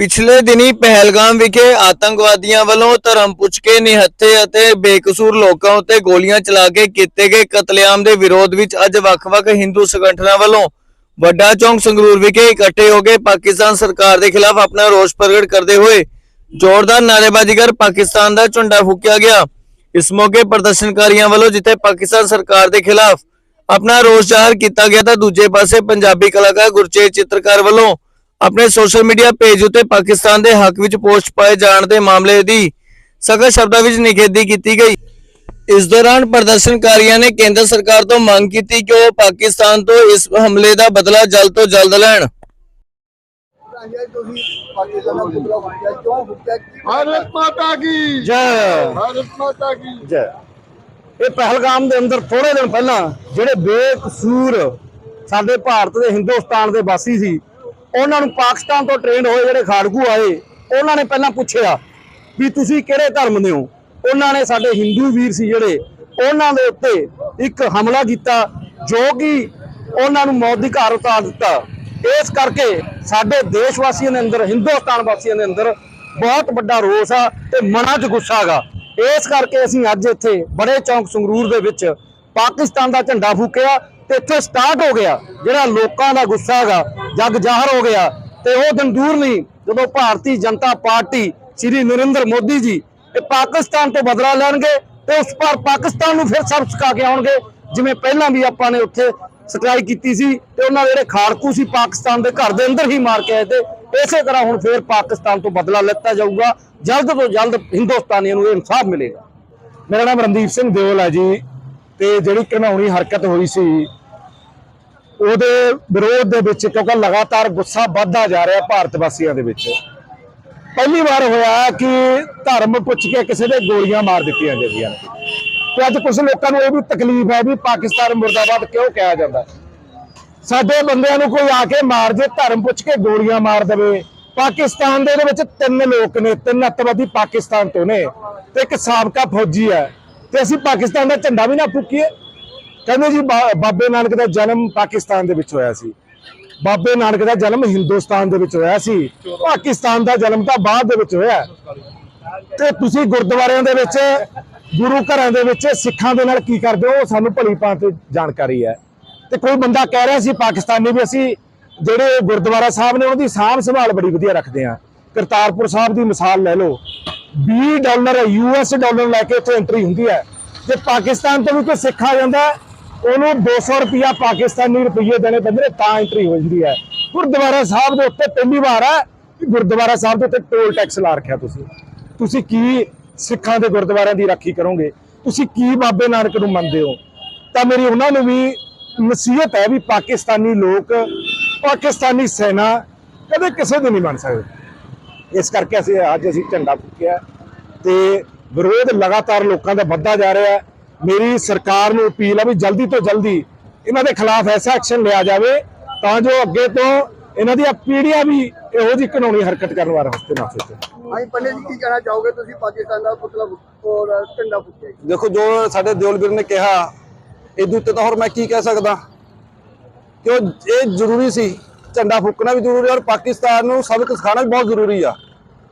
ਪਿਛਲੇ ਦਿਨੀ ਪਹਿਲਗਾਮ ਵਿਖੇ ਆਤੰਕਵਾਦੀਆਂ ਵੱਲੋਂ ਧਰਮ ਪੁੱਛ ਕੇ ਨਿਹੱਥੇ ਅਤੇ ਬੇਕਸੂਰ ਲੋਕਾਂ ਉੱਤੇ ਗੋਲੀਆਂ ਚਲਾ ਕੇ ਕੀਤੇ ਗਏ ਕਤਲੇਆਮ ਦੇ ਵਿਰੋਧ ਵਿੱਚ ਅੱਜ ਵੱਖ-ਵੱਖ ਹਿੰਦੂ ਸੰਗਠਨਾਂ ਵੱਲੋਂ ਵੱਡਾ ਚੌਂਕ ਸੰਗਰੂਰ ਵਿਖੇ ਇਕੱਠੇ ਹੋ ਕੇ ਪਾਕਿਸਤਾਨ ਸਰਕਾਰ ਦੇ ਖਿਲਾਫ ਆਪਣਾ ਰੋਸ ਪ੍ਰਗਟ ਕਰਦੇ ਹੋਏ ਜ਼ੋਰਦਾਰ ਨਾਅਰੇਬਾਜ਼ੀ ਕਰ ਪਾਕਿਸਤਾਨ ਦਾ ਝੰਡਾ ਫੂਕਿਆ ਗਿਆ। ਇਸ ਮੌਕੇ ਪ੍ਰਦਰਸ਼ਨਕਾਰੀਆਂ ਵੱਲੋਂ ਜਿੱਥੇ ਪਾਕਿਸਤਾਨ ਸਰਕਾਰ ਦੇ ਖਿਲਾਫ ਆਪਣਾ ਰੋਸ ਜ਼ਾਹਰ ਕੀਤਾ ਗਿਆ ਤਾਂ ਦੂਜੇ ਪਾਸੇ ਪੰਜਾਬੀ ਕਲਾਕਾਰ ਗੁਰਚੇਤ ਚਿੱਤਰਕਾਰ ਵੱਲੋਂ ਆਪਣੇ ਸੋਸ਼ਲ ਮੀਡੀਆ ਪੇਜ ਉਤੇ ਪਾਕਿਸਤਾਨ ਦੇ ਹੱਕ ਵਿੱਚ ਪੋਸਟ ਪਾਏ ਜਾਣ ਦੇ ਮਾਮਲੇ ਦੀ ਸਖਤ ਸ਼ਬਦਾਂ ਵਿੱਚ ਨਿਖੇਧੀ ਕੀਤੀ ਗਈ। ਇਸ ਦੌਰਾਨ ਪ੍ਰਦਰਸ਼ਨਕਾਰੀਆਂ ਨੇ ਕੇਂਦਰ ਸਰਕਾਰ ਤੋਂ ਮੰਗ ਕੀਤੀ ਕਿ ਉਹ ਪਾਕਿਸਤਾਨ ਤੋਂ ਇਸ ਹਮਲੇ ਦਾ ਬਦਲਾ ਜਲਦ ਤੋਂ ਜਲਦ ਲੈਣ। ਭਾਰਤ ਮਾਤਾ ਕੀ? ਜੈ। ਭਾਰਤ ਮਾਤਾ ਕੀ? ਜੈ। ਇਹ ਪਹਿਲਗਾਮ ਦੇ ਅੰਦਰ ਥੋੜੇ ਦਿਨ ਪਹਿਲਾਂ ਜਿਹੜੇ ਬੇਕਸੂਰ ਸਾਡੇ ਭਾਰਤ ਦੇ ਹਿੰਦੁਸਤਾਨ ਦੇ ਵਾਸੀ ਸੀ ਉਹਨਾਂ ਨੂੰ ਪਾਕਿਸਤਾਨ ਤੋਂ ਟ੍ਰੇਨਡ ਹੋਏ ਜਿਹੜੇ ਖਾੜਕੂ ਆਏ, ਉਹਨਾਂ ਨੇ ਪਹਿਲਾਂ ਪੁੱਛਿਆ ਵੀ ਤੁਸੀਂ ਕਿਹੜੇ ਧਰਮ ਦੇ ਹੋ? ਉਹਨਾਂ ਨੇ ਸਾਡੇ ਹਿੰਦੂ ਵੀਰ ਸੀ ਜਿਹੜੇ, ਉਹਨਾਂ ਦੇ ਉੱਤੇ ਇੱਕ ਹਮਲਾ ਕੀਤਾ ਜੋ ਕਿ ਉਹਨਾਂ ਨੂੰ ਮੌਤ ਦੀ ਘਾਰ ਉਤਾਰ ਦਿੱਤਾ। ਇਸ ਕਰਕੇ ਸਾਡੇ ਦੇਸ਼ ਵਾਸੀਆਂ ਦੇ ਅੰਦਰ, ਹਿੰਦੁਸਤਾਨ ਵਾਸੀਆਂ ਦੇ ਅੰਦਰ ਬਹੁਤ ਵੱਡਾ ਰੋਸ ਆ ਤੇ ਮਨਾਂ 'ਚ ਗੁੱਸਾ ਹੈਗਾ। ਇਸ ਕਰਕੇ ਅਸੀਂ ਅੱਜ ਇੱਥੇ ਬੜੇ ਚੌਂਕ ਸੰਗਰੂਰ ਦੇ ਵਿੱਚ ਪਾਕਿਸਤਾਨ ਦਾ ਝੰਡਾ ਫੂਕਿਆ ਇੱਥੇ ਸਟਾਰਟ ਹੋ ਗਿਆ, ਜਿਹੜਾ ਲੋਕਾਂ ਦਾ ਗੁੱਸਾ ਹੈਗਾ, ਜਗ ਜ਼ਾਹਰ ਹੋ ਗਿਆ। ਤੇ ਉਹ ਦਿਨ ਦੂਰ ਨਹੀਂ, ਜਦੋਂ ਭਾਰਤੀ ਜਨਤਾ ਪਾਰਟੀ ਸ੍ਰੀ ਨਰਿੰਦਰ ਮੋਦੀ ਜੀ ਇਹ ਪਾਕਿਸਤਾਨ ਤੋਂ ਬਦਲਾ ਲੈਣਗੇ ਤੇ ਉਸ ਪਰ ਪਾਕਿਸਤਾਨ ਨੂੰ ਫਿਰ ਸਬਕ ਸਿਖਾ ਕੇ ਆਉਣਗੇ, ਜਿਵੇਂ ਪਹਿਲਾਂ ਵੀ ਆਪਾਂ ਨੇ ਉੱਥੇ ਸਟ੍ਰਾਈਕ ਕੀਤੀ ਸੀ ਤੇ ਉਹਨਾਂ ਦੇ ਜਿਹੜੇ ਖਾੜਕੂ ਸੀ ਪਾਕਿਸਤਾਨ ਦੇ ਘਰ ਦੇ ਅੰਦਰ ਹੀ ਮਾਰ ਕੇ ਆਏ ਤੇ ਇਸੇ ਤਰ੍ਹਾਂ ਹੁਣ ਫਿਰ ਪਾਕਿਸਤਾਨ ਤੋਂ ਬਦਲਾ ਲਿੱਤਾ ਜਾਊਗਾ। ਜਲਦ ਤੋਂ ਜਲਦ ਹਿੰਦੁਸਤਾਨੀਆਂ ਨੂੰ ਇਹ ਇਨਸਾਫ ਮਿਲੇਗਾ। ਮੇਰਾ ਨਾਮ ਰਣਦੀਪ ਸਿੰਘ ਦਿਓਲ ਹੈ ਜੀ। ਤੇ ਜਿਹੜੀ ਘਿਨਾਉਣੀ ਹਰਕਤ ਹੋਈ ਸੀ, ਉਹਦੇ ਵਿਰੋਧ ਦੇ ਵਿੱਚ ਕਿਉਂਕਿ ਲਗਾਤਾਰ ਗੁੱਸਾ ਵੱਧਦਾ ਜਾ ਰਿਹਾ ਭਾਰਤ ਵਾਸੀਆਂ ਦੇ ਵਿੱਚ। ਪਹਿਲੀ ਵਾਰ ਹੋਇਆ ਕਿ ਧਰਮ ਪੁੱਛ ਕੇ ਕਿਸੇ ਦੇ ਗੋਲੀਆਂ ਮਾਰ ਦਿੱਤੀਆਂ ਜਾਂਦੀਆਂ ਤੇ ਅੱਜ ਕੁਝ ਲੋਕਾਂ ਨੂੰ ਇਹ ਵੀ ਤਕਲੀਫ ਹੈ ਵੀ ਪਾਕਿਸਤਾਨ ਮੁਰਦਾਬਾਦ ਕਿਉਂ ਕਿਹਾ ਜਾਂਦਾ? ਸਾਡੇ ਬੰਦਿਆਂ ਨੂੰ ਕੋਈ ਆ ਕੇ ਮਾਰ ਜੇ, ਧਰਮ ਪੁੱਛ ਕੇ ਗੋਲੀਆਂ ਮਾਰ ਦੇਵੇ। ਪਾਕਿਸਤਾਨ ਦੇ ਵਿੱਚ ਤਿੰਨ ਲੋਕ ਨੇ, ਤਿੰਨ ਅੱਤਵਾਦੀ ਪਾਕਿਸਤਾਨ ਤੋਂ ਨੇ ਤੇ ਇੱਕ ਸਾਬਕਾ ਫੌਜੀ ਹੈ। ਤੇ ਅਸੀਂ ਪਾਕਿਸਤਾਨ ਦਾ ਝੰਡਾ ਵੀ ਨਾ ਫੂਕੀਏ। ਕਹਿੰਦੇ ਜੀ, ਬਾ- ਬਾਬੇ ਨਾਨਕ ਦਾ ਜਨਮ ਪਾਕਿਸਤਾਨ ਦੇ ਵਿੱਚ ਹੋਇਆ ਸੀ। ਬਾਬੇ ਨਾਨਕ ਦਾ ਜਨਮ ਹਿੰਦੁਸਤਾਨ ਦੇ ਵਿੱਚ ਹੋਇਆ ਸੀ। ਪਾਕਿਸਤਾਨ ਦਾ ਜਨਮ ਤਾਂ ਬਾਅਦ ਦੇ ਵਿੱਚ ਹੋਇਆ। ਤੇ ਤੁਸੀਂ ਗੁਰਦੁਆਰਿਆਂ ਦੇ ਵਿੱਚ, ਗੁਰੂ ਘਰਾਂ ਦੇ ਵਿੱਚ ਸਿੱਖਾਂ ਦੇ ਨਾਲ ਕੀ ਕਰਦੇ ਹੋ? ਉਹ ਸਾਨੂੰ ਭਲੀ ਭਾਂਤ ਜਾਣਕਾਰੀ ਹੈ। ਤੇ ਕੋਈ ਬੰਦਾ ਕਹਿ ਰਿਹਾ ਸੀ, ਪਾਕਿਸਤਾਨੀ ਵੀ ਅਸੀਂ ਜਿਹੜੇ ਗੁਰਦੁਆਰਾ ਸਾਹਿਬ ਨੇ, ਉਹਦੀ ਸਾਂਭ ਸੰਭਾਲ ਬੜੀ ਵਧੀਆ ਰੱਖਦੇ ਆ ਕਰਤਾਰਪੁਰ ਸਾਹਿਬ ਦੀ ਮਿਸਾਲ ਲੈ ਲਓ। 20 ਡਾਲਰ ਯੂਐਸ ਡਾਲਰ ਲੈ ਕੇ ਇੱਥੇ ਐਂਟਰੀ ਹੁੰਦੀ ਹੈ। ਜੇ ਪਾਕਿਸਤਾਨ ਤੋਂ ਵੀ ਕੋਈ ਸਿੱਖ ਆ ਜਾਂਦਾ ਹੈ, ਉਹਨੂੰ 200 ਰੁਪਿਆ ਪਾਕਿਸਤਾਨੀ ਰੁਪਈਏ ਦੇਣੇ ਪੈਂਦੇ ਨੇ ਤਾਂ ਐਂਟਰੀ ਹੋ ਜਾਂਦੀ ਹੈ। ਗੁਰਦੁਆਰਾ ਸਾਹਿਬ ਦੇ ਉੱਤੇ ਪਹਿਲੀ ਵਾਰ ਹੈ ਕਿ ਗੁਰਦੁਆਰਾ ਸਾਹਿਬ ਦੇ ਉੱਤੇ ਟੋਲ ਟੈਕਸ ਲਾ ਰੱਖਿਆ ਤੁਸੀਂ। ਤੁਸੀਂ ਕੀ ਸਿੱਖਾਂ ਦੇ ਗੁਰਦੁਆਰਿਆਂ ਦੀ ਰਾਖੀ ਕਰੋਗੇ? ਤੁਸੀਂ ਕੀ ਬਾਬੇ ਨਾਨਕ ਨੂੰ ਮੰਨਦੇ ਹੋ? ਤਾਂ ਮੇਰੀ ਉਹਨਾਂ ਨੂੰ ਵੀ ਨਸੀਹਤ ਹੈ ਵੀ ਪਾਕਿਸਤਾਨੀ ਲੋਕ ਪਾਕਿਸਤਾਨੀ ਸੈਨਾ ਕਦੇ ਕਿਸੇ ਦੀ ਨਹੀਂ ਬਣ ਸਕਦੇ। ਇਸ ਕਰਕੇ ਅਸੀਂ ਅੱਜ ਅਸੀਂ ਝੰਡਾ ਫੂਕਿਆ ਤੇ ਵਿਰੋਧ ਲਗਾਤਾਰ ਲੋਕਾਂ ਦਾ ਵੱਧਦਾ ਜਾ ਰਿਹਾ ਹੈ। ਮੇਰੀ ਸਰਕਾਰ ਨੂੰ ਅਪੀਲ ਹੈ ਵੀ ਜਲਦੀ ਤੋਂ ਜਲਦੀ ਇਹਨਾਂ ਦੇ ਖਿਲਾਫ ਐਸਾ ਐਕਸ਼ਨ ਲਿਆ ਜਾਵੇ ਤਾਂ ਜੋ ਅੱਗੇ ਤੋਂ ਇਹਨਾਂ ਦੀਆਂ ਪੀੜ੍ਹੀਆਂ ਵੀ ਇਹੋ ਜਿਹੀ ਕਾਨੂੰਨੀ ਹਰਕਤ ਕਰਨ ਵਾਸਤੇ ਨਾ ਸੋਚਣ। ਹਾਂਜੀ ਪੰਡਿਤ ਜੀ ਕੀ ਕਹਿਣਾ ਚਾਹੋਗੇ ਤੁਸੀਂ ਪਾਕਿਸਤਾਨ ਦਾ ਪੁਤਲਾ ਔਰ ਝੰਡਾ ਫੁੱਕਿਆ। ਦੇਖੋ ਜੋ ਸਾਡੇ ਦਿਓਲਵੀਰ ਨੇ ਕਿਹਾ ਇਹਦੇ ਉੱਤੇ ਤਾਂ ਹੋਰ ਮੈਂ ਕੀ ਕਹਿ ਸਕਦਾ? ਕਿ ਉਹ ਇਹ ਜ਼ਰੂਰੀ ਸੀ ਝੰਡਾ ਫੂਕਣਾ ਵੀ ਜ਼ਰੂਰੀ ਹੈ ਔਰ ਪਾਕਿਸਤਾਨ ਨੂੰ ਸਬਕ ਸਿਖਾਉਣਾ ਵੀ ਬਹੁਤ ਜ਼ਰੂਰੀ ਆ।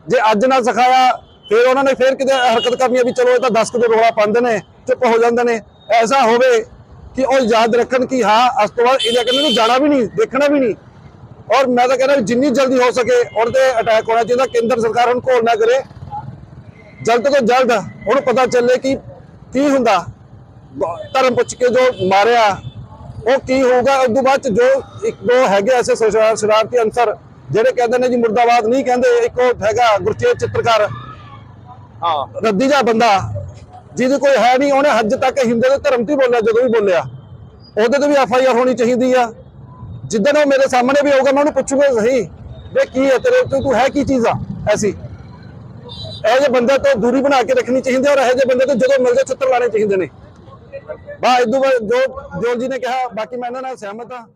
ਜੇ ਅੱਜ ਨਾ ਸਿਖਾਇਆ, ਫਿਰ ਉਹਨਾਂ ਨੇ ਫਿਰ ਕਿਤੇ ਹਰਕਤ ਕਰਨੀ ਆ ਵੀ ਚਲੋ ਇਹ ਤਾਂ 10 ਕਿਲੋ ਰੋਲਾ ਪਾਉਂਦੇ ਨੇ, ਚੁੱਪ ਹੋ ਜਾਂਦੇ ਨੇ। ਐਸਾ ਹੋਵੇ ਕਿ ਉਹ ਯਾਦ ਰੱਖਣ ਕਿ ਹਾਂ ਅਸ ਤੋਂ ਬਾਅਦ ਇਹਦੇ ਕਹਿੰਦੇ ਨੂੰ ਜਾਣਾ ਵੀ ਨਹੀਂ, ਦੇਖਣਾ ਵੀ ਨਹੀਂ। ਔਰ ਮੈਂ ਤਾਂ ਕਹਿੰਦਾ ਵੀ ਜਿੰਨੀ ਜਲਦੀ ਹੋ ਸਕੇ ਉਹਦੇ ਤੇ ਅਟੈਕ ਹੋਣਾ ਚਾਹੀਦਾ, ਕੇਂਦਰ ਸਰਕਾਰ ਹੁਣ ਘੋਲ ਨਾ ਕਰੇ। ਜਲਦ ਤੋਂ ਜਲਦ ਉਹਨੂੰ ਪਤਾ ਚੱਲੇ ਕਿ ਕੀ ਹੁੰਦਾ। ਧਰਮ ਪੁੱਛ ਕੇ ਜੋ ਮਾਰਿਆ ਉਹ ਕੀ ਹੋਊਗਾ? ਉਸ ਤੋਂ ਬਾਅਦ ਜੋ ਇੱਕ ਦੋ ਹੈਗੇ ਐਸੇ ਸ਼ਰਾ- ਸ਼ਰਾਰਤੀ ਅੰਸਰ ਜਿਹੜੇ ਕਹਿੰਦੇ ਨੇ ਜੀ ਮੁਰਦਾਬਾਦ ਨਹੀਂ ਕਹਿੰਦੇ ਇੱਕ ਉਹ ਹੈਗਾ ਗੁਰਚੇਤ ਚਿੱਤਰਕਾਰ। ਹਾਂ। ਰੱਦੀ ਜਾ ਬੰਦਾ ਜਿਹਦੀ ਕੋਈ ਹੈ ਨਹੀਂ ਉਹਨੇ ਹੱਜ ਤੱਕ ਹਿੰਦੂ ਦੇ ਧਰਮ ਤੇ ਬੋਲਿਆ ਜਦੋਂ ਵੀ ਬੋਲਿਆ। ਉਹਦੇ ਤੇ ਵੀ ਐਫ ਆਈ ਆਰ ਹੋਣੀ ਚਾਹੀਦੀ ਆ। ਜਿੱਦਣ ਉਹ ਮੇਰੇ ਸਾਹਮਣੇ ਵੀ ਹੋਊਗਾ ਮੈਂ ਉਹਨੂੰ ਪੁੱਛੂਗਾ ਸਹੀ ਵੀ ਕੀ ਹੈ ਤੇਰੇ ਉੱਤੇ? ਤੂੰ ਹੈ ਕੀ ਚੀਜ਼ ਆ? ਐਸੀ। ਇਹੋ ਜਿਹੇ ਬੰਦੇ ਤੋਂ ਦੂਰੀ ਬਣਾ ਕੇ ਰੱਖਣੀ ਚਾਹੀਦੀ ਔਰ ਇਹੋ ਜਿਹੇ ਬੰਦੇ ਤੋਂ ਜਦੋਂ ਮਿਲਦੇ ਛਿੱਤਰ ਲਾਣੇ ਚਾਹੀਦੇ ਨੇ। ਬਾ ਇਦੋਂ ਜੋ ਜੋ ਜੀ ਨੇ ਕਿਹਾ ਬਾਕੀ ਮੈਂ ਇਹਨਾਂ ਨਾਲ ਸਹਿਮਤ ਹਾਂ।